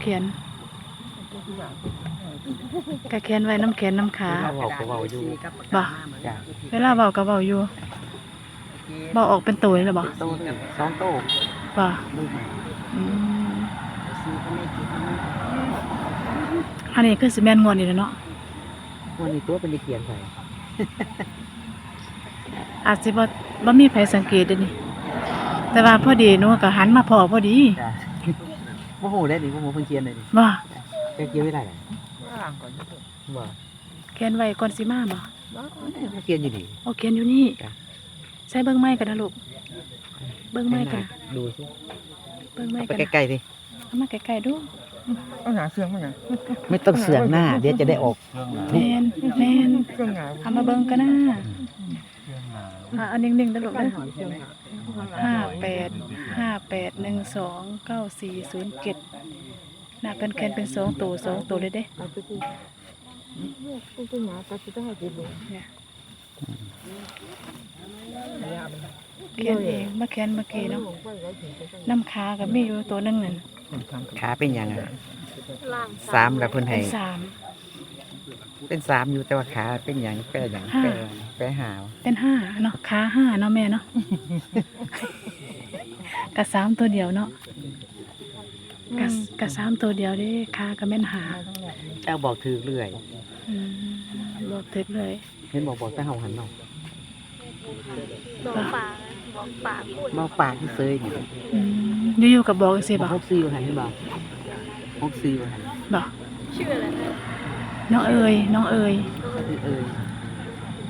เขียนก็เขียนไว้น้ำแขนน้ำขาเราบอกก็บอกอยู่บ่ จ้ะเวลาเบาก็เบาอยู่เบาออกเป็นตัวเลยบ่โตหนึ่งสองโตบ่มือใหม่อืมอันนี้คือสิแม่นงวดนี่แหละเนาะวันนี้ตัวเป็นเขียนใส่อาจสิบ่บ่มีไผสังเกตเด้อนี่แต่ว่าพอดีหนูก็หันมาพอพอดี จ้ะ โมโหได้ดิโมโหเพิ่งเขียนเลยดิบ่แกเขียนไว้ได้ไหนบ่เขียนไว้ก่อนสิมาบ่เขียนอยู่ดิโอเขียนอยู่นี่จ้ะใส่เบิ่งไม้กันนะลูกเบิ่งไม้กันดูสิเบิ่งไม้เอาไปกันนะใกล้ๆดิเอามาใกล้ๆดูเอาหนาเสื่องมาไงไม่ต้องเสืองหน้า เดี๋ยวจะได้ออกแม่นแม่นเครื่องหนาเอามาเบิ่งกันนะอะเอันนิ่งๆนะลูกเด้อ ห้าแปดห้าแปดหนึ่งสองเก้าสี่ศูนย์เจ็ดน่าเป็นแคนเป็นสองตัวสองตัวเลยเด้เนี่ยเขียนเองมาเขียนเมื่อกี้เนาะน้ำขากับมีอยู่ตัวหนึงนั่นขาเป็นยังไงสามแล้วเพิ่นเป็ให้นสาม เป็นสามอยู่แต่ว่าขาเป็นหยังแปรหยังแปรแปรหาวเป็นห้าเนาะขาห้าเนาะแม่เนาะ กะสามตัวเดียวเนาะกะกะสามตัวเดียวเด้ขาก็แม่นหาเจ้าบอกถือเรื่อยอืมบอกถึกเลยเห็นบอกบอกแต่เฮาหันเนาะบอกปากบอกปากพูดบอกปากที่เซยอยู่อืมอยู่ๆกับบอกสิบบ่อกฮกซีว่าหันให้บอกฮกซีว่าหันบ่ชื่ออะไรนะน้องเอ๋ยน้องเอ๋ยคือเอ่ย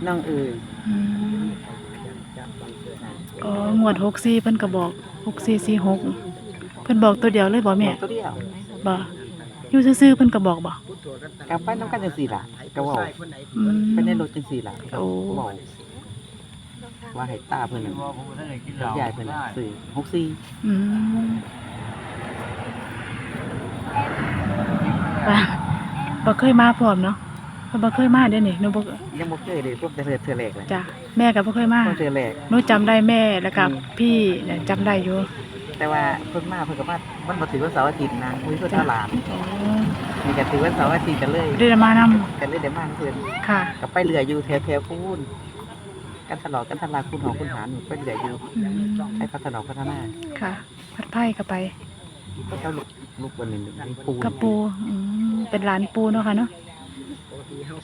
น้องเอ่ยอืมอ๋องวดหกสี่เพิ่นก็บอก หกสี่สี่หกเพิ่นบอกตัวเดียวเลยบ่แม่ตัวเดียวบ่อยู่ซื่อๆเพิ่นก็บอกบ่กลับไปน้ำกันจังสี่ล่ะก็เว่าอืมไปในรถจังสี่ล่ะก็โอ้เว่าว่าให้ตาเพิ่นน่ะยายเพิ่นน่ะซื้อฮกซีอืมป่ะบ่เคยมาพร้อมเนาะ เพิ่นบ่เคยมาเด้อนี่หนูบ่ยังบ่เคยเลยพวกแต่เธอเธอแรกเลยจ้ะแม่ก็บ่เคยมาพวกเธอแรกหนูจำได้แม่แล้วก็พี่เนี่ยจำได้อยู่แต่ว่าเพิ่นมาเพิ่นก็มามันบ่ถือวันเสาร์อาทิตย์นะคุยเพิ่นตลาดอ๋อนี่ก็ถือวันเสาร์อาทิตย์กันเลยได้มานำกันเลยได้มาเพิ่นค่ะก็ไปเรืออยู่แถวๆพูนกันตลอดกันตลาดคุณหอคุณหารนี่ไปเรืออยู่อืมให้พัฒนาพัฒนาค่ะ พัดไผ่ก็ไปเจ้าลูกลูกวันหนึงมีปูนกับปูอืมเป็นหลานปูเนาะค่ะเนาะ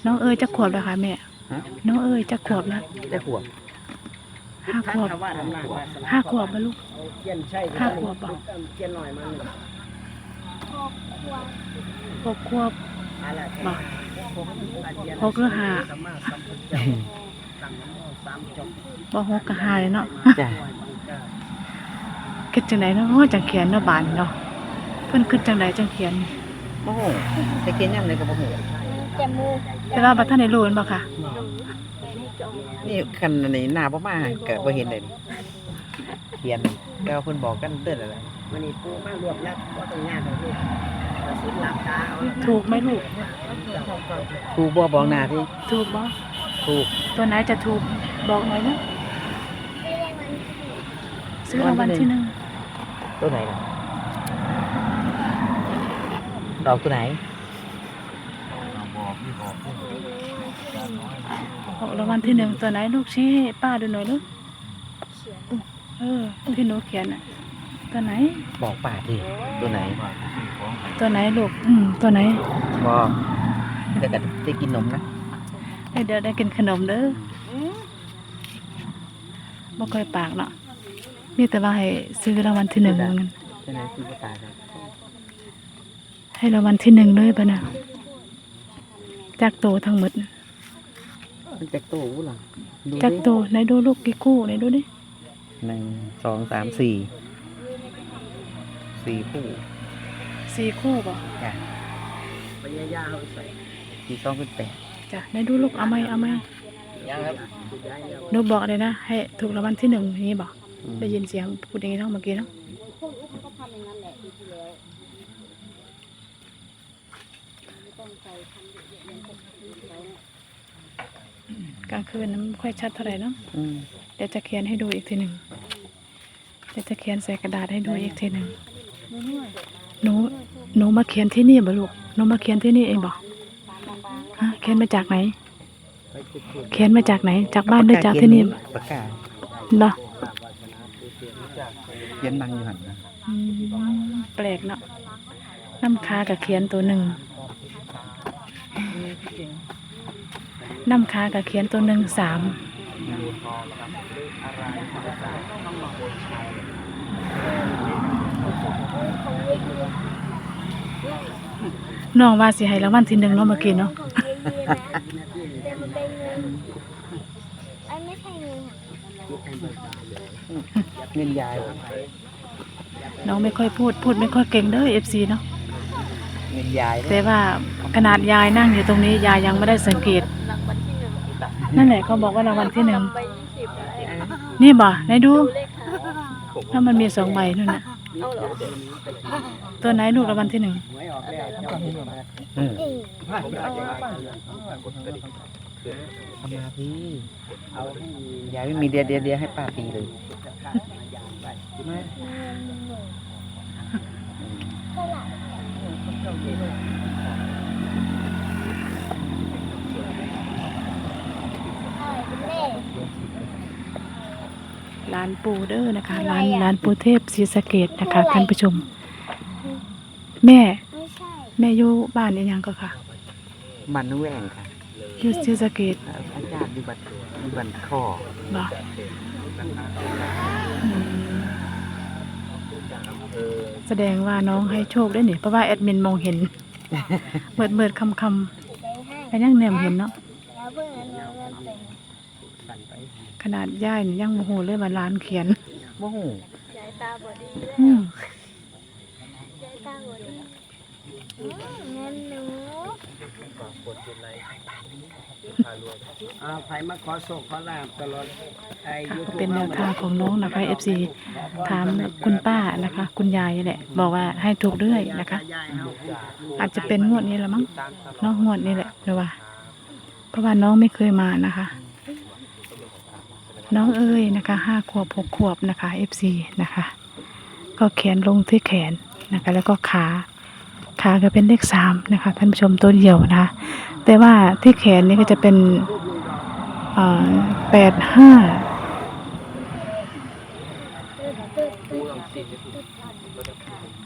น้องเอ๋ยจักขวบแล้วค่ะแม่ ฮะน้องเอ๋ยจักขวบแล้วได้ขวบห้าขวบห้าขวบบ่ลูกห้าขวบบ่หกขวบบ่หกหรือห้าบ่หกกับห้าเลยเนาะจ้ะคิดจังไดเนาะจังเขียนเนาะบานเนาะเพิ่นคิดจังไดจังเขียนโอ้โหไปเขียนยังไงกับโอ้โหแจมูก แต่ว่าบัดท่านได้รู้แม่นบ่ค่ะ นี่คันอันนี้หน้าบ่มาก็บ่เห็นเลยนี่เขียนก็เพิ่นบอกกันเตือนอะไรวันนี้ปูมารวบแล้วก็ต้องงานของลูกเราสิหลับตาเอาถูกไหมลูก ครูบ่บอกหน้าที่ถูกบ่ถูกตัวไหนจะถูกบอกหน่อยนะซื้อรางวัลที่หนึ่งตัวไหนล่ะดอกตัวไหน บอกรางวัลที่หนึ่งตัวไหนลูกชี้ให้ป้าดูหน่อยลูกเออที่หนูเขียนอะ ตัวไหน บอกป่าที่ตัวไหนตัวไหนลูกอืมตัวไหนบอกแต่ก็ได้กินนมนะเอ้ยเดี๋ยวได้กินขนมเด้อบ่ค่อยปากเนาะมีแต่ว่าให้ซื้อรางวัลที่หนึ่งเหมือนกันตัวไหนคือป่าครับให้รางวัลที่หนึ่งเลยปะนะจากโตทั้งหมดน่ะ มันจากโตวุ้หรอดูจากดิโตไหนดูลูกกี่คู่ไหนดูดิหนึ่งสองสามสี่สี่คู่สี่คู่บ่จ้ะไปย่าๆเขาใส่สี่สองเป็นแปดจ้ะไหนดูลูกเอาไหมเอาไหมยังครับหนูบอกเลยนะ ให้ถูกรางวัลที่หนึ่งอย่างนี้บอกได้ยินเสียงพูดอย่างนี้เนาะเมื่อกี้เนาะกลางคืนนั้นไม่ค่อยชัดเท่าไหร่เนาะอืมเดี๋ยวจะเขียนให้ดูอีกทีหนึ่งเดี๋ยวจะเขียนใส่กระดาษให้ดูอีกทีหนึ่งหนูหนูมาเขียนที่นี่บ่ลูกหนูมาเขียนที่นี่เองบ่ฮะเขียนมาจากไหน เขียนมาจากไหน จากบ้านหรือจากที่นี่ปากกาเนาะเขียนบังอยู่หั่นนะอืมแปลกเนาะน้ำคากับเขียนตัวหนึ่ง น้ำคากับเขียนตัวหนึ่งสามน้องว่าสิให้รางวัลที่หนึ่งเนาะเมื่อกี้เนาะของเยอะๆนะแต่มันเป็นเงินไอ้ไม่ใช่เงินค่ะเงินยายน้องไม่ค่อยพูด พูดไม่ค่อยเก่งเด้อเอฟซีเนาะเงินยายแต่ว่าขนาดยายนั่งอยู่ตรงนี้ยายยังไม่ได้สังเกต รางวัลที่หนึ่ง นั่นแหละเขาบอกว่ารางวัลที่หนึ่งใบยี่สิบอะไรนี่บ่ไหนดู เลขค่ะถ้ามันมีสองใบนู่นน่ะ เอาเหรอตัวไหนลูกรางวัลที่หนึ่งอืมเอ๊ะเอามาพี่ยายไม่มีเดียวเดียวเดียวให้ป้าตีเลยมา อะไรเป็นเลข ร้านปูเด้อนะคะ ร้านร้านปูเทพศรีสะเกดนะคะท่านผู้ชม แม่ไม่ใช่แม่อยู่บ้านอีหยังก็ค่ะมันนุ่แหวงค่ะอยู่ศรีสะเกดอาจารย์ดูบัตรดูบัตรข้อบ่อืมแสดงว่าน้องให้โชคได้นี่เพราะว่าแอดมินมองเห็นเมิดเมิดคำคำใจให้ก็ยังแนมเห็นเนาะแล้วเพื่อนนั้น เงินเป็นขนาดย่ายนี่ยังโมโหเลยว่าร้านเขียนโอ้โหยายตาบอดีเลยอืมยายตาบอดีอืมเงินหนูอ่าไผมาขอโศกขอลาบตลอดไอ้ค่ะยูทูบเป็นแนวทางของน้องนะคะ FC ถามคุณป้านะคะ คุณยายนี่แหละ บอกว่าให้ถูกเรื่อยนะคะยายเฮาอาจจะเป็นงวดนี้ละมั้งเน้องงวดนี้แหละหรือว่า เพราะว่าน้องไม่เคยมานะคะ น้องเอ้ยนะคะห้าขวบหกขวบนะคะ FC นะคะ ก็แขนลงที่แขนนะคะแล้วก็ขาขาก็เป็นเลขสามนะคะท่านผู้ชมตัวเดียวนะคะแต่ว่าที่แขนนี่ก็จะเป็นแปดห้า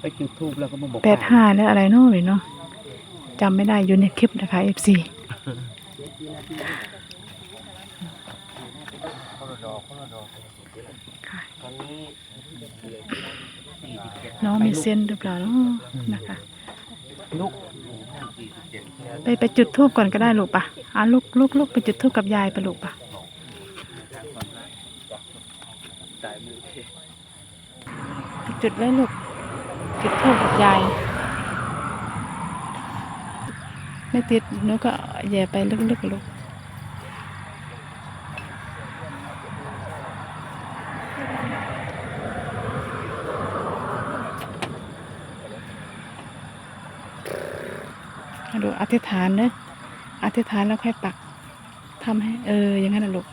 ไปจุดทูบแล้วก็มาบอกแปดห้าแล้วอะไรเนาะหรือเนาะจำไม่ได้อยู่ในคลิปนะคะ FC ค่ะ น้องมีเส้นหรือเปล่าเนาะนะคะลูกไปไปจุดทูบก่อนก็ได้ลูกปะอะลูกลูกลูกไปจุดทูบกับยายไปลูกปะไปจุดเลยลูกจุดทูบกับยายไม่ติดหนูก็แย่ไปลึกๆลูก ดูอธิษฐานเนอะอธิษฐานแล้วค่อยปักทำให้ เออ อย่างนั้นนะลูก